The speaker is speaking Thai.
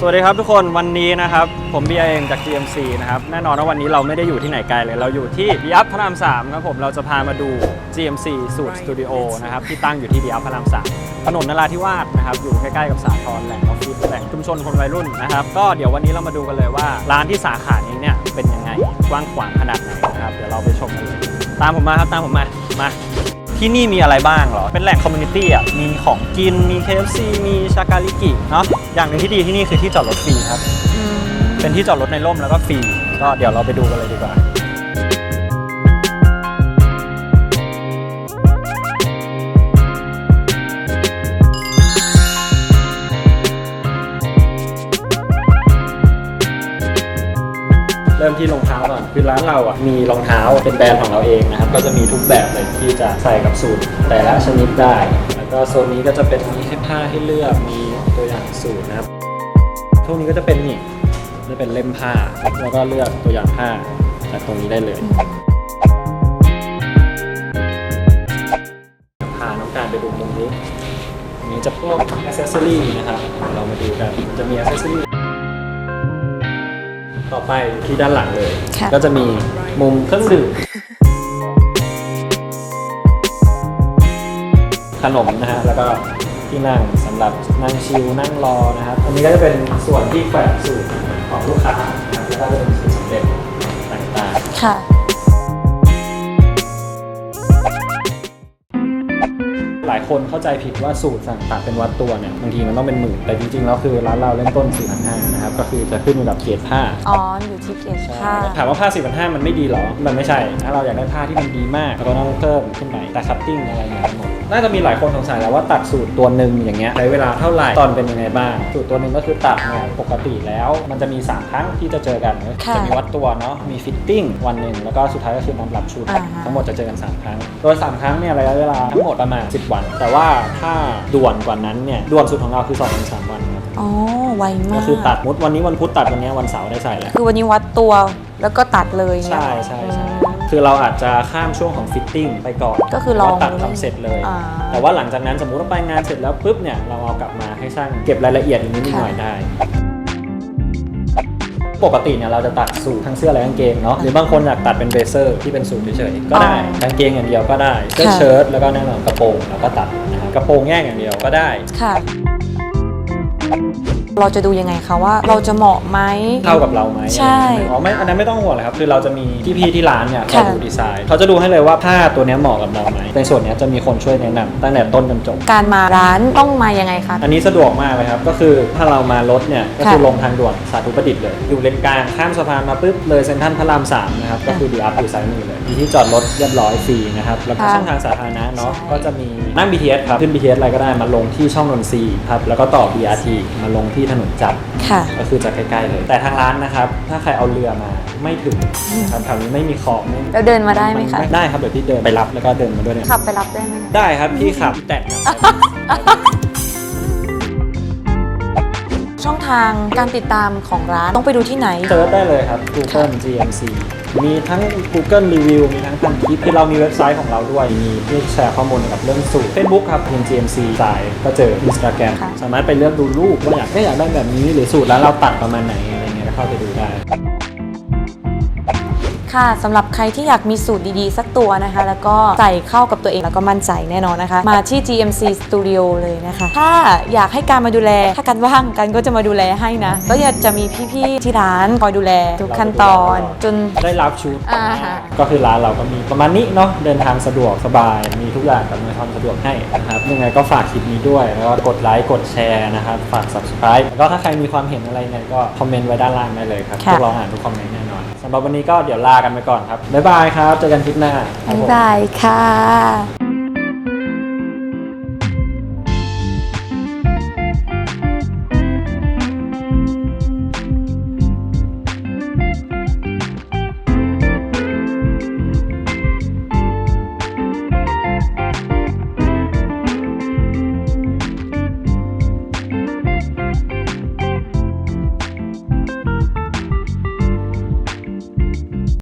สวัสดีครับทุกคนวันนี้นะครับ ผมเบียร์เองจาก GMC นะครับ แน่นอนว่าวันนี้เราไม่ได้อยู่ที่ไหนไกลเลย เราอยู่ที่ดีอัพพระราม3ครับผมเราจะพามาดู GMC สูตรสตูดิโอนะครับ ที่ตั้งอยู่ที่ดีอัพพระราม3ถนนนราธิวาสนะครับ อยู่ใกล้ๆกับสาทรแหล่งออฟฟิศแหล่งชุมชนคนวัยรุ่นนะครับ ก็เดี๋ยววันนี้เรามาดูกันเลยว่า ร้านที่สาขานี้เนี่ยเป็นยังไงกว้างขวางขนาดไหนนะครับเดี๋ยวเราไปชมกันเลยตามผมมาครับตามผมมามา ที่นี่มีอะไรบ้างเหรอ เป็นแหล่งคอมมูนิตี้อะ มีของกิน มี KFC มีชาการิกิเนาะ อย่างหนึ่งที่ดีที่นี่คือที่จอดรถฟรีครับ เป็นที่จอดรถในร่มแล้วก็ฟรี ก็เดี๋ยวเราไปดูกันเลยดีกว่า ที่รองเท้าก่อนคือร้านเราอะมีรองเท้าเป็นแบรนด์ของเราเองนะครับก็จะมีทุกแบบเลยที่จะใส่กับสูตรแต่ละชนิดได้ แล้วก็โซนนี้ก็จะเป็นมีให้ผ้าให้เลือกมีตัวอย่างสูตรนะครับช่วงนี้ก็จะเป็นนี่จะเป็นเล่มผ้า แล้วก็เลือกตัวอย่างผ้าจากตรงนี้ได้เลยพาน้องการไปดูมุมนี้นี้จะพวกอ c เซสซอรี่นะครับ เรามาดูกัน จะมีอ c เซสซอรี่ ต่อไปที่ด้านหลังเลย ค่ะ ก็จะมีมุมเครื่องดื่มขนมนะฮะ แล้วก็ที่นั่งสำหรับนั่งชิลนั่งรอนะครับ อันนี้ก็จะเป็นส่วนที่แขวนสูตรของลูกค้านะครับแล้วก็จะเป็นสูตรสำเร็จต่างๆ ค่ะายคนเข้าใจผิดว่าสูตรสั่งตัดเป็นวัดตัวเนี่ยบางทีมันต้องเป็นหมื่นแต่จริงๆแล้วคือร้านเราเริ่มต้น4,500นะครับก็คือจะขึ้นอยู่กับเกรดผ้าอ๋ออยู่ที่เกจผ้าถามว่าผ้า4,500มันไม่ดีเหรอ มันไม่ใช่ ถ้าเราอยากได้ผ้าที่มันดีมากเราก็ต้องเพิ่มขึ้นไปแต่คัตติ้งอะไรเนี่ยทั้งหมด น่าจะมีหลายคนสงสัยแล้วว่าตัดสูตรตัวหนึ่งอย่างเงี้ยใช้เวลาเท่าไหร่ตอนเป็นยังไงบ้าง สูตรตัวหนึ่งก็คือตัดเนี่ยปกติแล้ว มันจะมี 3 ครั้งที่จะเจอกันค่ะจะมีวัดตัวเนาะมีฟิตติ้งวันหนึ่งแล้วก็สุดท้ายก็คือนำรับชุดอ่าฮะทั้งหมดจะเจอกัน 3 ครั้ง โดย 3 ครั้งเนี่ยระยะเวลาทั้งหมดประมาณ 10 วัน แต่ว่าถ้าด่วนกว่านั้นเนี่ยด่วนสุดของเราคือ2-3ถึง3วันครับอ๋อไวมากก็คือตัดมุดวันนี้วันพุธตัดวันนี้วันเสาร์ได้ใส่แล้วคือวันนี้วัดตัวแล้วก็ตัดเลยเนี่ยใช่ใช่ใช่อืม คือเราอาจจะข้ามช่วงของฟิตติ้งไปก่อนก็คือลองแล้วตัดเลยทำเสร็จเลย อ่า แต่ว่าหลังจากนั้นสมมุติว่าไปงานเสร็จแล้วปุ๊บเนี่ยเราเอากลับมาให้ช่างเก็บรายละเอียดอีกนิดหน่อยได้ ปกติเนี่ยเราจะตัดสูททั้งเสื้อและกางเกงเนาะหรือบางคนอยากตัดเป็นเบเซอร์ที่เป็นสูทเฉยๆก็ได้อ๋อกางเกงอย่างเดียวก็ได้เสื้อค่ะ เชิ้ตแล้วก็แน่นอนกระโปรงแล้วก็ตัดนะครับกระโปรงแยกอย่างเดียวก็ได้ ค่ะ เราจะดูยังไงคะว่า เราจะเหมาะไหมเข้ากับเราไหมใช่อ๋อไม่อันนั้นไม่ต้องห่วงเลยครับ คือเราจะมีพี่ๆที่ร้านเนี่ยค่ะเขาดูดีไซน์เขาจะดูให้เลยว่าผ้าตัวเนี้ยเหมาะกับเราไหมในส่วนเนี้ยจะมีคนช่วยแนะนำตั้งแต่ต้นจนจบ การมาร้านต้องมายังไงคะ อันนี้สะดวกมากเลยครับ ก็คือถ้าเรามารถเนี่ยก็คือค่ะลงทางด่วนสาธุประดิษฐ์เลย อยู่เลนกลางข้ามสะพานมาปุ๊บเลยเซ็นทรัลพระรามสามนะครับ ก็คือดีอัพอยู่ซ้ายมือเลยมีที่จอดรถเรียบร้อยฟรีนะครับ แล้วก็ค่ะช่องทางสาธารณะเนาะ ใช่ ก็จะมีนั่ง BTS ครับ ขึ้น BTS อะไรก็ได้มาลงที่ช่องนนทรีย์ครับ แล้วก็ต่อ BRT มาลงที่ถนนจักรค่ะ ก็คือจะใกล้ๆเลย แต่ทางร้านนะครับ ถ้าใครเอาเรือมาไม่ถึงนะครับแถวนี้ไม่มีคลองไม่เราเดินมาได้ไหมคะ ได้ครับเดี๋ยวพี่เดินไปรับแล้วก็เดินมาด้วยเนี่ยขับไปรับได้ไหมคะได้ครับพี่ขับพี่แตะครับช่องทางการติดตามของร้านต้องไปดูที่ไหน เซิร์ชได้เลยครับ Google GMC มีทั้ง Google Review มีทั้งพันทิปที่เรามีเว็บไซต์ของเราด้วย มีที่แชร์ข้อมูลเกี่ยวกับเรื่องสูตร Facebook ครับเป็น GMC สายก็เจอ Instagram ค่ะสามารถไปเลือกดูรูปว่าอยากได้อยากได้แบบนี้หรือสูตรแล้วเราตัดประมาณไหนอะไรเงี้ยก็เข้าไปดูได้ ค่ะสำหรับใครที่อยากมีสูตรดีๆ สักตัวนะคะ แล้วก็ใส่เข้ากับตัวเองแล้วก็มั่นใจแน่นอนนะคะ มาที่ GMC Studio เลยนะคะ ถ้าอยากให้การมาดูแล ถ้ากันว่างกันก็จะมาดูแลให้นะ ก็อยากจะมีพี่ๆที่ร้านคอยดูแลทุกขั้นตอนจน ได้รับชุด อ่าฮะ ก็คือร้านเราก็มีประมาณนี้เนาะเดินทางสะดวกสบาย มีทุกอย่างอำนวยความสะดวกให้นะครับยังไงก็ฝากคลิปนี้ด้วย แล้วก็กดไลค์กดแชร์นะครับ ฝาก subscribe แล้วก็ถ้าใครมีความเห็นอะไรเนี่ยก็คอมเมนต์ไว้ด้านล่างได้เลยครับค่ะพวกเราอ่านทุกคอมเมนต์แน่นอนสำหรับวันนี้ก็เดี๋ยวลากันไปก่อนครับบ๊ายบายครับเจอกันคลิปหน้าครับบ๊ายผม บายค่ะ